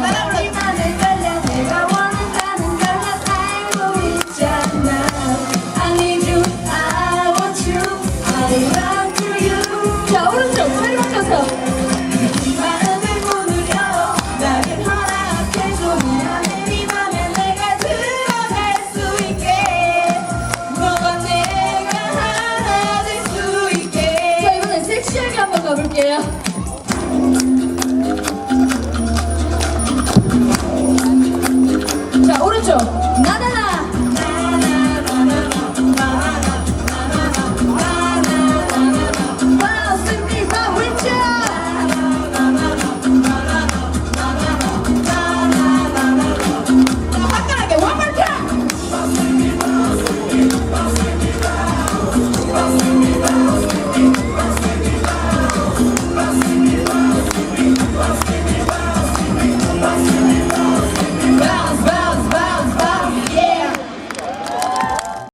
따라올라. Yeah.